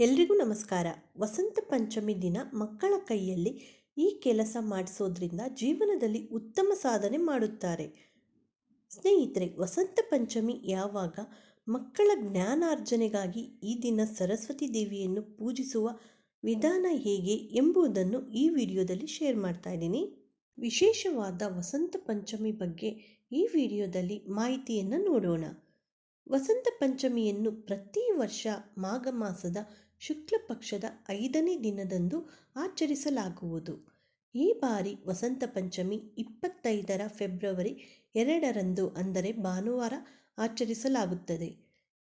ಎಲ್ರಿಗೂ ನಮಸ್ಕಾರ. ವಸಂತ ಪಂಚಮಿ ದಿನ ಮಕ್ಕಳ ಕೈಯಲ್ಲಿ ಈ ಕೆಲಸ ಮಾಡಿಸೋದ್ರಿಂದ ಜೀವನದಲ್ಲಿ ಉತ್ತಮ ಸಾಧನೆ ಮಾಡುತ್ತಾರೆ. ಸ್ನೇಹಿತರೆ, ವಸಂತ ಪಂಚಮಿ ಯಾವಾಗ ಮಕ್ಕಳ ಜ್ಞಾನಾರ್ಜನೆಗಾಗಿ ಈ ದಿನ ಸರಸ್ವತಿ ದೇವಿಯನ್ನು ಪೂಜಿಸುವ ವಿಧಾನ ಹೇಗೆ ಎಂಬುದನ್ನು ಈ ವಿಡಿಯೋದಲ್ಲಿ ಶೇರ್ ಮಾಡ್ತಾ ಇದ್ದೀನಿ. ವಿಶೇಷವಾದ ವಸಂತ ಪಂಚಮಿ ಬಗ್ಗೆ ಈ ವಿಡಿಯೋದಲ್ಲಿ ಮಾಹಿತಿಯನ್ನು ನೋಡೋಣ. ವಸಂತ ಪಂಚಮಿಯನ್ನು ಪ್ರತಿ ವರ್ಷ ಮಾಘ ಮಾಸದ ಶುಕ್ಲ ಪಕ್ಷದ ಐದನೇ ದಿನದಂದು ಆಚರಿಸಲಾಗುವುದು. ಈ ಬಾರಿ ವಸಂತ ಪಂಚಮಿ ಇಪ್ಪತ್ತೈದರ ಫೆಬ್ರವರಿ ಎರಡರಂದು ಅಂದರೆ ಭಾನುವಾರ ಆಚರಿಸಲಾಗುತ್ತದೆ.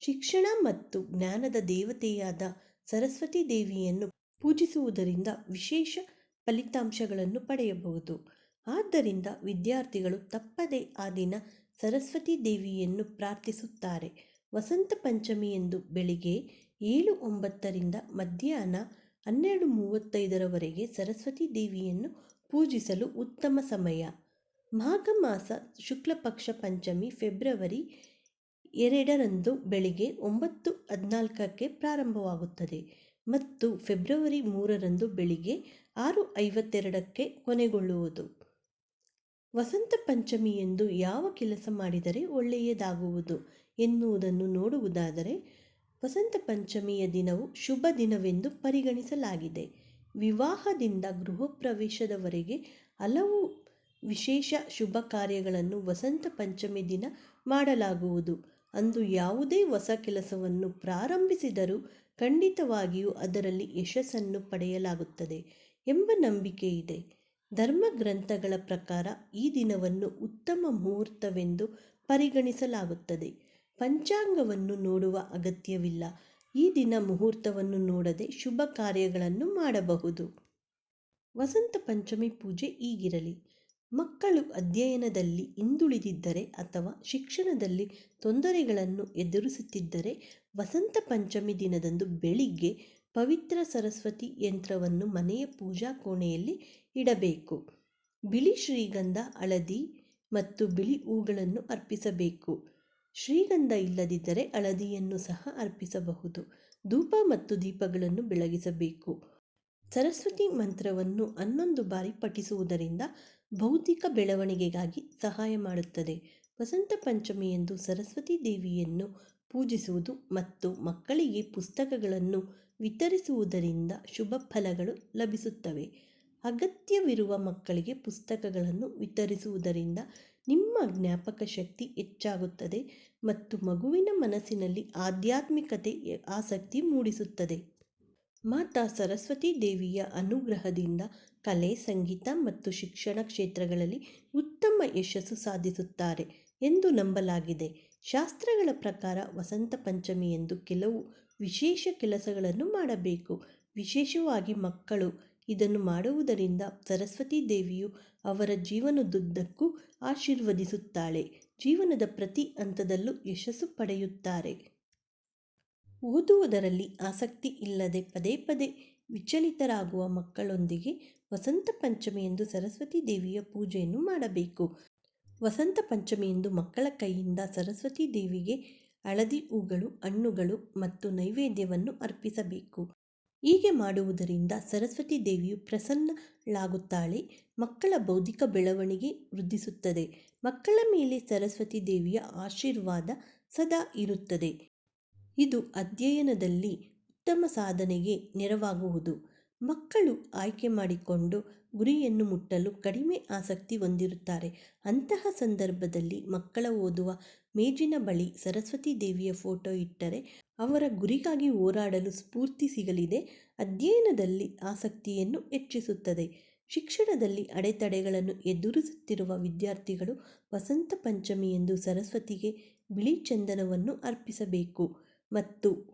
ಶಿಕ್ಷಣ ಮತ್ತು ಜ್ಞಾನದ ದೇವತೆಯಾದ ಸರಸ್ವತಿ ದೇವಿಯನ್ನು ಪೂಜಿಸುವುದರಿಂದ ವಿಶೇಷ ಫಲಿತಾಂಶಗಳನ್ನು ಪಡೆಯಬಹುದು. ಆದ್ದರಿಂದ ವಿದ್ಯಾರ್ಥಿಗಳು ತಪ್ಪದೇ ಆ ದಿನ ಸರಸ್ವತಿ ದೇವಿಯನ್ನು ಪ್ರಾರ್ಥಿಸುತ್ತಾರೆ. ವಸಂತ ಪಂಚಮಿಯಂದು ಬೆಳಿಗ್ಗೆ ಏಳು ಒಂಬತ್ತರಿಂದ ಮಧ್ಯಾಹ್ನ ಹನ್ನೆರಡು ಮೂವತ್ತೈದರವರೆಗೆ ಸರಸ್ವತಿ ದೇವಿಯನ್ನು ಪೂಜಿಸಲು ಉತ್ತಮ ಸಮಯ. ಮಾಘ ಮಾಸ ಶುಕ್ಲ ಪಕ್ಷ ಪಂಚಮಿ ಫೆಬ್ರವರಿ ಎರಡರಂದು ಬೆಳಿಗ್ಗೆ ಒಂಬತ್ತು ಹದಿನಾಲ್ಕಕ್ಕೆ ಪ್ರಾರಂಭವಾಗುತ್ತದೆ ಮತ್ತು ಫೆಬ್ರವರಿ ಮೂರರಂದು ಬೆಳಿಗ್ಗೆ ಆರು ಐವತ್ತೆರಡಕ್ಕೆ ಕೊನೆಗೊಳ್ಳುವುದು. ವಸಂತ ಪಂಚಮಿ ಎಂದು ಯಾವ ಕೆಲಸ ಮಾಡಿದರೆ ಒಳ್ಳೆಯದಾಗುವುದು ಎನ್ನುವುದನ್ನು ನೋಡುವುದಾದರೆ, ವಸಂತ ಪಂಚಮಿಯ ದಿನವು ಶುಭ ದಿನವೆಂದು ಪರಿಗಣಿಸಲಾಗಿದೆ. ವಿವಾಹದಿಂದ ಗೃಹ ಪ್ರವೇಶದವರೆಗೆ ಹಲವು ವಿಶೇಷ ಶುಭ ಕಾರ್ಯಗಳನ್ನು ವಸಂತ ಪಂಚಮಿ ದಿನ ಮಾಡಲಾಗುವುದು. ಅಂದು ಯಾವುದೇ ಹೊಸ ಕೆಲಸವನ್ನು ಪ್ರಾರಂಭಿಸಿದರೂ ಖಂಡಿತವಾಗಿಯೂ ಅದರಲ್ಲಿ ಯಶಸ್ಸನ್ನು ಪಡೆಯಲಾಗುತ್ತದೆ ಎಂಬ ನಂಬಿಕೆ ಇದೆ ಧರ್ಮ ಗ್ರಂಥಗಳ ಪ್ರಕಾರ ಈ ದಿನವನ್ನು ಉತ್ತಮ ಮುಹೂರ್ತವೆಂದು ಪರಿಗಣಿಸಲಾಗುತ್ತದೆ. ಪಂಚಾಂಗವನ್ನು ನೋಡುವ ಅಗತ್ಯವಿಲ್ಲ. ಈ ದಿನ ಮುಹೂರ್ತವನ್ನು ನೋಡದೆ ಶುಭ ಕಾರ್ಯಗಳನ್ನು ಮಾಡಬಹುದು. ವಸಂತ ಪಂಚಮಿ ಪೂಜೆ ಈಗಿರಲಿ. ಮಕ್ಕಳು ಅಧ್ಯಯನದಲ್ಲಿ ಹಿಂದುಳಿದಿದ್ದರೆ ಅಥವಾ ಶಿಕ್ಷಣದಲ್ಲಿ ತೊಂದರೆಗಳನ್ನು ಎದುರಿಸುತ್ತಿದ್ದರೆ ವಸಂತ ಪಂಚಮಿ ದಿನದಂದು ಬೆಳಿಗ್ಗೆ ಪವಿತ್ರ ಸರಸ್ವತಿ ಯಂತ್ರವನ್ನು ಮನೆಯ ಪೂಜಾ ಕೋಣೆಯಲ್ಲಿ ಇಡಬೇಕು. ಬಿಳಿ ಶ್ರೀಗಂಧ ಹಳದಿ ಮತ್ತು ಬಿಳಿ ಹೂಗಳನ್ನು ಅರ್ಪಿಸಬೇಕು. ಶ್ರೀಗಂಧ ಇಲ್ಲದಿದ್ದರೆ ಹಳದಿಯನ್ನು ಸಹ ಅರ್ಪಿಸಬಹುದು. ಧೂಪ ಮತ್ತು ದೀಪಗಳನ್ನು ಬೆಳಗಿಸಬೇಕು. ಸರಸ್ವತಿ ಮಂತ್ರವನ್ನು ಹನ್ನೊಂದು ಬಾರಿ ಪಠಿಸುವುದರಿಂದ ಭೌತಿಕ ಬೆಳವಣಿಗೆಗಾಗಿ ಸಹಾಯ ಮಾಡುತ್ತದೆ. ವಸಂತ ಪಂಚಮಿಯಂದು ಸರಸ್ವತಿ ದೇವಿಯನ್ನು ಪೂಜಿಸುವುದು ಮತ್ತು ಮಕ್ಕಳಿಗೆ ಪುಸ್ತಕಗಳನ್ನು ವಿತರಿಸುವುದರಿಂದ ಶುಭ ಫಲಗಳು ಲಭಿಸುತ್ತವೆ. ಅಗತ್ಯವಿರುವ ಮಕ್ಕಳಿಗೆ ಪುಸ್ತಕಗಳನ್ನು ವಿತರಿಸುವುದರಿಂದ ನಿಮ್ಮ ಜ್ಞಾಪಕ ಶಕ್ತಿ ಹೆಚ್ಚಾಗುತ್ತದೆ ಮತ್ತು ಮಗುವಿನ ಮನಸ್ಸಿನಲ್ಲಿ ಆಧ್ಯಾತ್ಮಿಕತೆ, ಆಸಕ್ತಿ ಮೂಡಿಸುತ್ತದೆ. ಮಾತಾ ಸರಸ್ವತಿ ದೇವಿಯ ಅನುಗ್ರಹದಿಂದ ಕಲೆ, ಸಂಗೀತ ಮತ್ತು ಶಿಕ್ಷಣ ಕ್ಷೇತ್ರಗಳಲ್ಲಿ ಉತ್ತಮ ಯಶಸ್ಸು ಸಾಧಿಸುತ್ತಾರೆ ಎಂದು ನಂಬಲಾಗಿದೆ. ಶಾಸ್ತ್ರಗಳ ಪ್ರಕಾರ ವಸಂತ ಪಂಚಮಿ ಎಂದು ಕೆಲವು ವಿಶೇಷ ಕೆಲಸಗಳನ್ನು ಮಾಡಬೇಕು. ವಿಶೇಷವಾಗಿ ಮಕ್ಕಳು ಇದನ್ನು ಮಾಡುವುದರಿಂದ ಸರಸ್ವತಿ ದೇವಿಯು ಅವರ ಜೀವನದುದ್ದಕ್ಕೂ ಆಶೀರ್ವದಿಸುತ್ತಾಳೆ. ಜೀವನದ ಪ್ರತಿ ಹಂತದಲ್ಲೂ ಯಶಸ್ಸು ಪಡೆಯುತ್ತಾರೆ. ಓದುವುದರಲ್ಲಿ ಆಸಕ್ತಿ ಇಲ್ಲದೆ ಪದೇ ಪದೇ ವಿಚಲಿತರಾಗುವ ಮಕ್ಕಳೊಂದಿಗೆ ವಸಂತ ಪಂಚಮಿಯಂದು ಸರಸ್ವತಿ ದೇವಿಯ ಪೂಜೆಯನ್ನು ಮಾಡಬೇಕು. ವಸಂತ ಪಂಚಮಿಯಂದು ಮಕ್ಕಳ ಕೈಯಿಂದ ಸರಸ್ವತಿ ದೇವಿಗೆ ಹಳದಿ ಹೂಗಳು, ಹಣ್ಣುಗಳು ಮತ್ತು ನೈವೇದ್ಯವನ್ನು ಅರ್ಪಿಸಬೇಕು. ಹೀಗೆ ಮಾಡುವುದರಿಂದ ಸರಸ್ವತಿ ದೇವಿಯು ಪ್ರಸನ್ನಳಾಗುತ್ತಾಳೆ, ಮಕ್ಕಳ ಬೌದ್ಧಿಕ ಬೆಳವಣಿಗೆ ವೃದ್ಧಿಸುತ್ತದೆ, ಮಕ್ಕಳ ಮೇಲೆ ಸರಸ್ವತಿ ದೇವಿಯ ಆಶೀರ್ವಾದ ಸದಾ ಇರುತ್ತದೆ. ಇದು ಅಧ್ಯಯನದಲ್ಲಿ ಉತ್ತಮ ಸಾಧನೆಗೆ ನೆರವಾಗುವುದು. ಮಕ್ಕಳು ಆಯ್ಕೆ ಮಾಡಿಕೊಂಡು ಗುರಿಯನ್ನು ಮುಟ್ಟಲು ಕಡಿಮೆ ಆಸಕ್ತಿ ಹೊಂದಿರುತ್ತಾರೆ. ಅಂತಹ ಸಂದರ್ಭದಲ್ಲಿ ಮಕ್ಕಳ ಓದುವ ಮೇಜಿನ ಬಳಿ ಸರಸ್ವತಿ ದೇವಿಯ ಫೋಟೋ ಇಟ್ಟರೆ ಅವರ ಗುರಿಗಾಗಿ ಹೋರಾಡಲು ಸ್ಫೂರ್ತಿ ಸಿಗಲಿದೆ. ಅಧ್ಯಯನದಲ್ಲಿ ಆಸಕ್ತಿಯನ್ನು ಹೆಚ್ಚಿಸುತ್ತದೆ. ಶಿಕ್ಷಣದಲ್ಲಿ ಅಡೆತಡೆಗಳನ್ನು ಎದುರಿಸುತ್ತಿರುವ ವಿದ್ಯಾರ್ಥಿಗಳು ವಸಂತ ಪಂಚಮಿ ಎಂದು ಸರಸ್ವತಿಗೆ ಬಿಳಿ ಚಂದನವನ್ನು ಅರ್ಪಿಸಬೇಕು. ಮತ್ತು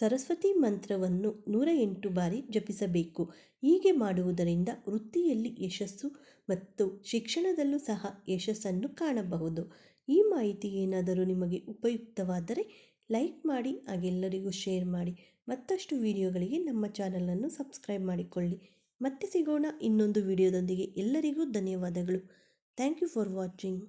ಸರಸ್ವತಿ ಮಂತ್ರವನ್ನು ನೂರ ಎಂಟು ಬಾರಿ ಜಪಿಸಬೇಕು. ಹೀಗೆ ಮಾಡುವುದರಿಂದ ವೃತ್ತಿಯಲ್ಲಿ ಯಶಸ್ಸು ಮತ್ತು ಶಿಕ್ಷಣದಲ್ಲೂ ಸಹ ಯಶಸ್ಸನ್ನು ಕಾಣಬಹುದು. ಈ ಮಾಹಿತಿ ಏನಾದರೂ ನಿಮಗೆ ಉಪಯುಕ್ತವಾದರೆ ಲೈಕ್ ಮಾಡಿ, ಹಾಗೆಲ್ಲರಿಗೂ ಶೇರ್ ಮಾಡಿ. ಮತ್ತಷ್ಟು ವಿಡಿಯೋಗಳಿಗೆ ನಮ್ಮ ಚಾನಲನ್ನು ಸಬ್ಸ್ಕ್ರೈಬ್ ಮಾಡಿಕೊಳ್ಳಿ. ಮತ್ತೆ ಸಿಗೋಣ ಇನ್ನೊಂದು ವಿಡಿಯೋದೊಂದಿಗೆ. ಎಲ್ಲರಿಗೂ ಧನ್ಯವಾದಗಳು. Thank you for watching.